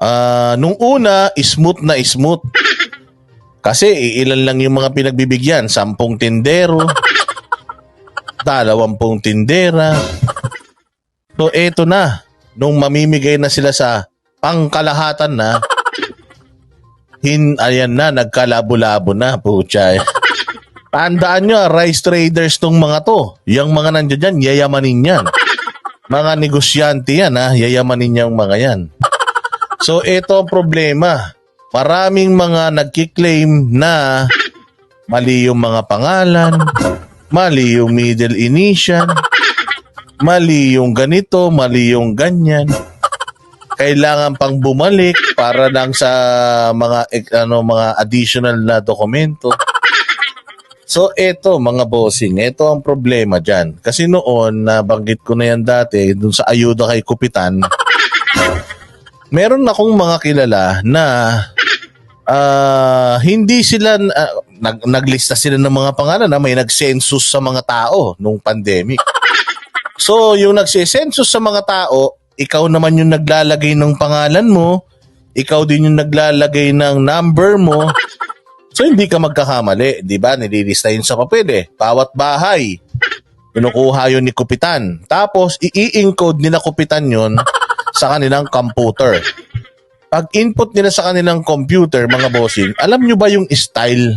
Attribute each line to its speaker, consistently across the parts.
Speaker 1: Ah, nung una, smooth na smooth. Kasi ilan lang yung mga pinagbibigyan, sampung tindero, dalawampung tindera. So eto na, nung mamimigay na sila sa pangkalahatan na, hin ayan na, nagkalabo-labo na, putya. Tandaan nyo, ah, rice traders tong mga to. Yung mga nandiyan dyan, yayamanin yan. Mga negosyante yan, ha? Yayamanin yung mga yan. So, ito ang problema. Maraming mga nagkiklaim na mali yung mga pangalan, mali yung middle initial, mali yung ganito, mali yung ganyan. Kailangan pang bumalik para lang sa mga ano mga additional na dokumento. So eto mga bossing, eto ang problema dyan. Kasi noon, nabanggit ko na yan dati, dun sa ayuda kay Kupitan, meron akong mga kilala na ah, hindi sila, ah, nag, naglista sila ng mga pangalan na may nag-census sa mga tao nung pandemic. So yung nagsisensus sa mga tao, ikaw naman yung naglalagay ng pangalan mo, ikaw din yung naglalagay ng number mo, So hindi ka magkakamali, 'di ba? Nililista yun sa papel eh. Bawat bahay kinukuha yun ni Kupitan. Tapos i-encode nila Kupitan yun sa kanilang computer. Pag input nila sa kanilang computer, mga bossing, alam nyo ba yung style?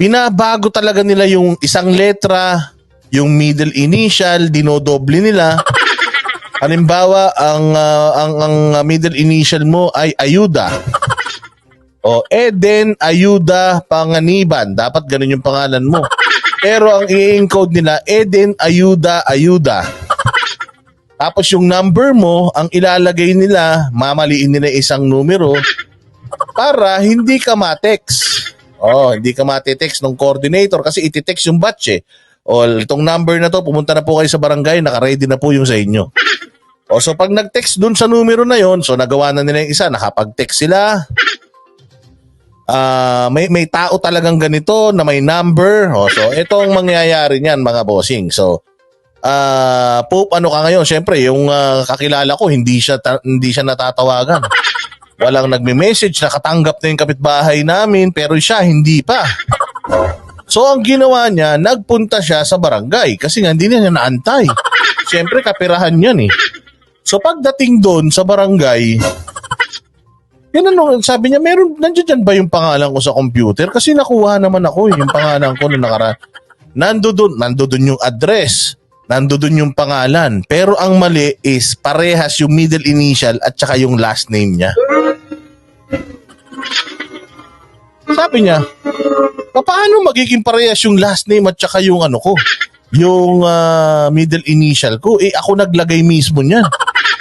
Speaker 1: Pinabago talaga nila yung isang letra, yung middle initial, dinodoble nila. Halimbawa, ang, ah, ang, ang middle initial mo ay ayuda. O Eden Ayuda Panganiban. Dapat ganun yung pangalan mo. Pero ang i-encode nila, Eden Ayuda Ayuda. Tapos yung number mo, ang ilalagay nila, mamaliin nila isang numero para hindi ka ma-text. Oh, hindi ka ma-text ng coordinator kasi iti-text yung batch eh. O itong number na to, pumunta na po kayo sa barangay, naka-ready na po yung sa inyo. O so pag nag-text dun sa numero na yon, so nagawa na nila yung isa, nakapag-text sila, Ah, may may tao talagang ganito na may number. Oh, so ito ang mangyayari niyan mga bossing. So ah Pope ano ka ngayon? Syempre yung ah, kakilala ko hindi siya ta- hindi siya natatawagan. Walang nagme-message, nakatanggap na yung kapitbahay namin pero siya hindi pa. So ang ginawa niya, nagpunta siya sa barangay kasi nga hindi niya naantay. Syempre kapirahan yan eh. So pagdating doon sa barangay, yan ano, sabi niya, meron, nandiyan dyan ba yung pangalan ko sa computer? Kasi nakuha naman ako eh, yung pangalan ko na nakara. Nando doon, nando doon yung address. Nando doon yung pangalan. Pero ang mali is parehas yung middle initial at saka yung last name niya. Sabi niya, paano magiging parehas yung last name at saka yung ano ko? Yung ah, middle initial ko. Eh ako naglagay mismo niyan.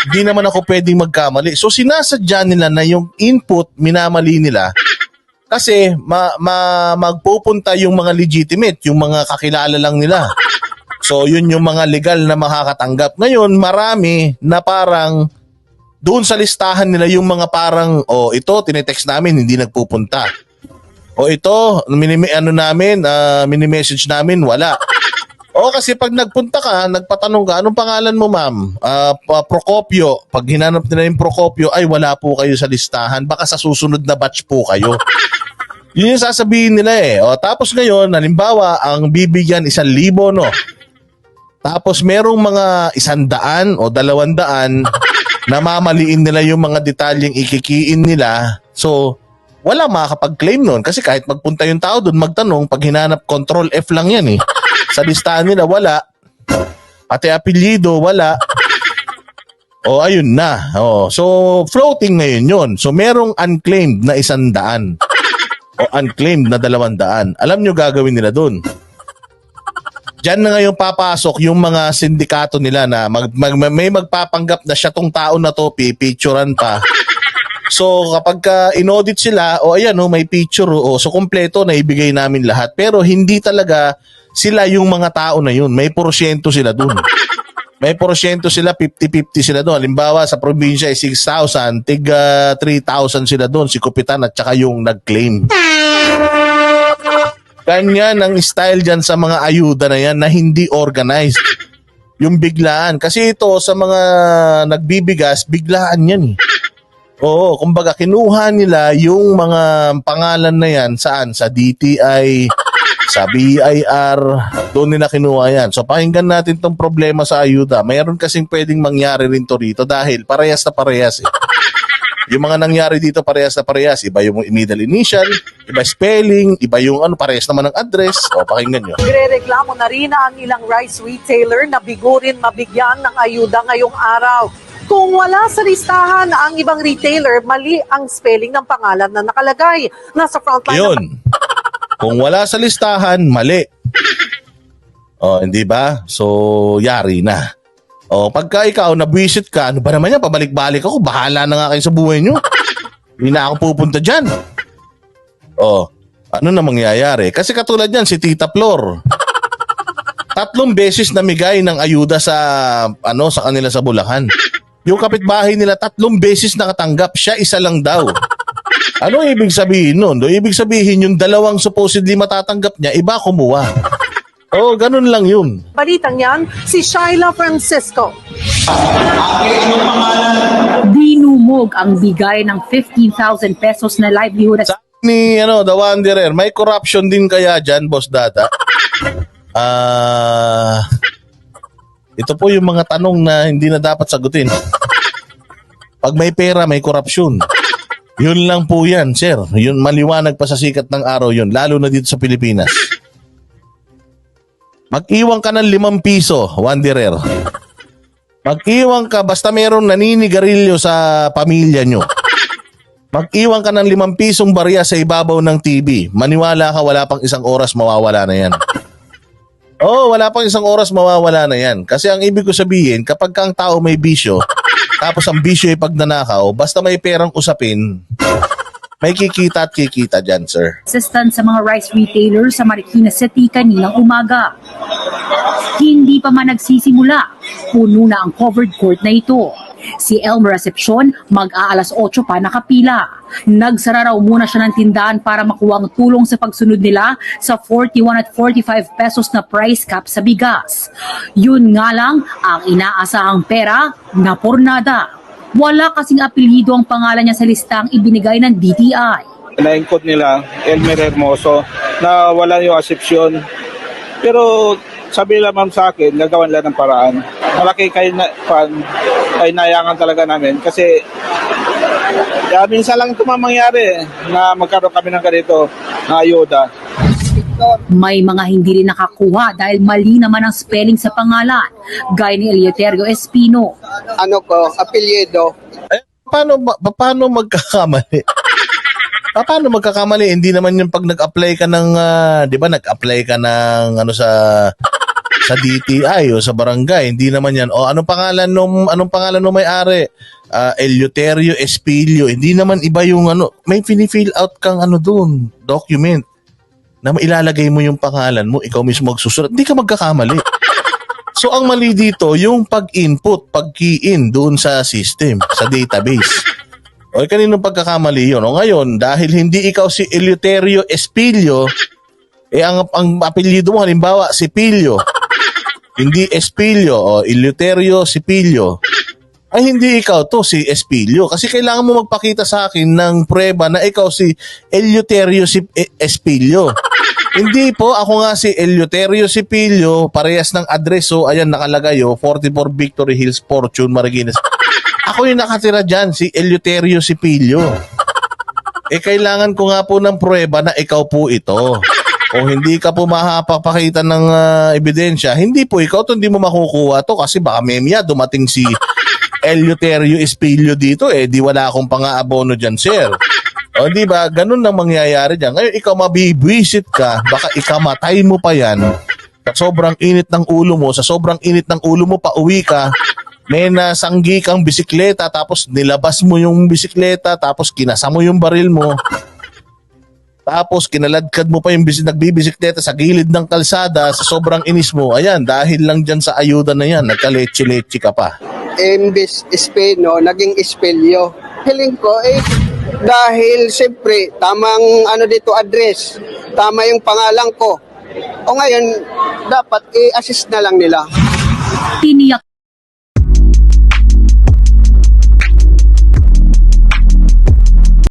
Speaker 1: Hindi naman ako pwedeng magkamali. So sinasadya nila na yung input minamali nila kasi ma, ma, magpupunta yung mga legitimate, yung mga kakilala lang nila. So yun yung mga legal na makakatanggap. Ngayon marami na parang doon sa listahan nila yung mga parang oh ito tinetext namin hindi nagpupunta. O ito minimi ano namin uh, mini-message namin wala. O kasi pag nagpunta ka, nagpatanong ka, anong pangalan mo ma'am? Pa- Procopio. Pag hinanap nila yung Procopio, ay wala po kayo sa listahan. Baka sa susunod na batch po kayo. Yun yung sasabihin nila eh. O, tapos ngayon, halimbawa, ang bibigyan isang libo, no? Tapos merong mga isang daan o dalawang daan na mamaliin nila yung mga detalyeng ikikiin nila. So, wala makakapag-claim nun. Kasi kahit magpunta yung tao doon, magtanong, pag hinanap, control F lang yan eh. Sa listahan nila, wala. Pati apelyido, wala. O, ayun na. O, so, floating ngayon yun. So, merong unclaimed na isang daan. O unclaimed na dalawang daan. Alam nyo gagawin nila doon. Diyan na ngayon papasok yung mga sindikato nila na mag, mag- may magpapanggap na siya tong tao na to, pipicturan pa. So kapag ka inaudit sila, o ayan o, may picture o, so kompleto na ibigay namin lahat. Pero hindi talaga sila yung mga tao na yun. May porsyento sila dun. May porsyento sila, 50-50 sila doon. Halimbawa, sa probinsya ay 6,000, tiga 3,000 sila doon, si Kupitan at saka yung nag-claim. Ganyan ang style dyan sa mga ayuda na yan na hindi organized. Yung biglaan. Kasi ito sa mga nagbibigas, biglaan yan eh. Oo, kumbaga kinuha nila yung mga pangalan na yan saan? Sa DTI, sa BIR, doon nila kinuha yan. So pakinggan natin tong problema sa ayuda. Mayroon kasing pwedeng mangyari rin to rito dahil parehas na parehas eh. Yung mga nangyari dito parehas na parehas. Iba yung middle initial, iba spelling, iba yung ano, parehas naman ng address. O, pakinggan nyo.
Speaker 2: Nagre-reklamo na rin ang ilang rice retailer na bigo rin mabigyan ng ayuda ngayong araw. Kung wala sa listahan ang ibang retailer, mali ang spelling ng pangalan na nakalagay. Nasa frontline
Speaker 1: Yun. Kung wala sa listahan, mali. O, hindi ba? So, yari na. O, pagka ikaw nabwisit ka, ano ba naman yan? Pabalik-balik ako. Bahala na nga kayo sa buhay nyo. Hindi na ako pupunta dyan. O, ano na mangyayari? Kasi katulad yan, si Tita Flor. Tatlong beses namigay ng ayuda sa ano sa kanila sa Bulacan. Yung kapitbahay nila tatlong beses nakatanggap, siya isa lang daw. Ano ibig sabihin nun? Do, ibig sabihin yung dalawang supposedly matatanggap niya, iba kumuha. Oo, ganun lang yun.
Speaker 2: balitang yan, si Shyla Francisco.
Speaker 3: Dinumog ang bigay ng 15,000 pesos na livelihood
Speaker 1: Sa ni ano, The Wanderer, may corruption din kaya dyan, Boss Data? Ah... ito po yung mga tanong na hindi na dapat sagutin. Pag may pera, may korupsyon. Yun lang po yan, sir. Yun maliwanag pa sa sikat ng araw yun, lalo na dito sa Pilipinas. Mag-iwan ka ng limang piso, Wanderer. Mag-iwan ka basta merong naninigarilyo sa pamilya nyo. Mag-iwan ka ng limang pisong barya sa ibabaw ng TV. Maniwala ka, wala pang isang oras mawawala na yan. Oo, wala pang isang oras mawawala na yan. Kasi ang ibig ko sabihin, kapag ka ang tao may bisyo, tapos ang bisyo ay pagnanakaw, basta may perang usapin, may kikita at kikita dyan, sir.
Speaker 3: assistance sa mga rice retailers sa Marikina City kaninang umaga. Hindi pa man nagsisimula, puno na ang covered court na ito. Si Elmer Recepcion mag-aalas 8 pa nakapila. Nagsara raw muna siya ng tindahan para makuha ang tulong sa pagsunod nila sa 41 at 45 pesos na price cap sa bigas. Yun nga lang ang inaasahang pera na pornada. Wala kasing apelyido ang pangalan niya sa listang ibinigay ng DTI.
Speaker 4: na-encode nila, Elmer Hermoso, na wala yung asepsyon. Pero sabi nila ma'am sa akin, gagawan lang ng paraan. Malaki kayo na, pan, ay nayangan talaga namin kasi kaya minsan lang ito mangyari na magkaroon kami ng ganito na ayuda.
Speaker 3: May mga hindi rin nakakuha dahil mali naman ang spelling sa pangalan, gaya ni Eleuterio Espino.
Speaker 5: ano ko, apelyido.
Speaker 1: Eh, paano, paano magkakamali? Pa- paano magkakamali? Hindi naman yung pag nag-apply ka ng, ah, di ba, nag-apply ka ng, ano sa, sa DTI o sa barangay, hindi naman yan. O, anong pangalan nung, anong pangalan nung may-ari? Ah, Eleuterio Espilio. Hindi naman iba yung, ano, may fini-fill out kang, ano dun, document na ilalagay mo yung pangalan mo, ikaw mismo magsusulat, hindi ka magkakamali. So ang mali dito, yung pag-input, pag-key in doon sa system, sa database. O kaninong pagkakamali yun? O ngayon, dahil hindi ikaw si Eleuterio Espilio, eh ang, ang apelyido mo, halimbawa, si Pilio, hindi Espilio, o Eleuterio Sipilio, ay hindi ikaw to, si Espilio. Kasi kailangan mo magpakita sa akin ng prueba na ikaw si Eleuterio si E- Espilio. Hindi po, ako nga si Eleuterio Sipilio, parehas ng address, so ayan nakalagay oh, 44 Victory Hills, Fortune, Marikina. Ako yung nakatira dyan, si Eleuterio Sipilio. Eh kailangan ko nga po ng prueba na ikaw po ito. Kung hindi ka po makapapakita ng ah, ebidensya, hindi po ikaw to, hindi mo makukuha to kasi baka memya dumating si Eleuterio Espilio dito eh, di wala akong pang-aabono dyan, sir. O di ba, ganun ang mangyayari dyan. Ngayon ikaw mabibwisit ka, baka ikamatay mo pa yan. Sa sobrang init ng ulo mo, sa sobrang init ng ulo mo, pauwi ka, may nasanggi kang bisikleta, tapos nilabas mo yung bisikleta, tapos kinasa mo yung baril mo. Tapos kinaladkad mo pa yung bis- nagbibisikleta sa gilid ng kalsada sa sobrang inis mo. Ayan, dahil lang dyan sa ayuda na yan, nagkaleche-leche ka pa.
Speaker 5: Imbis espeno, naging espelyo. Hiling ko, eh, dahil siyempre, tamang ano dito address, tama yung pangalan ko. O ngayon, dapat i-assist na lang nila.
Speaker 3: Tiniyak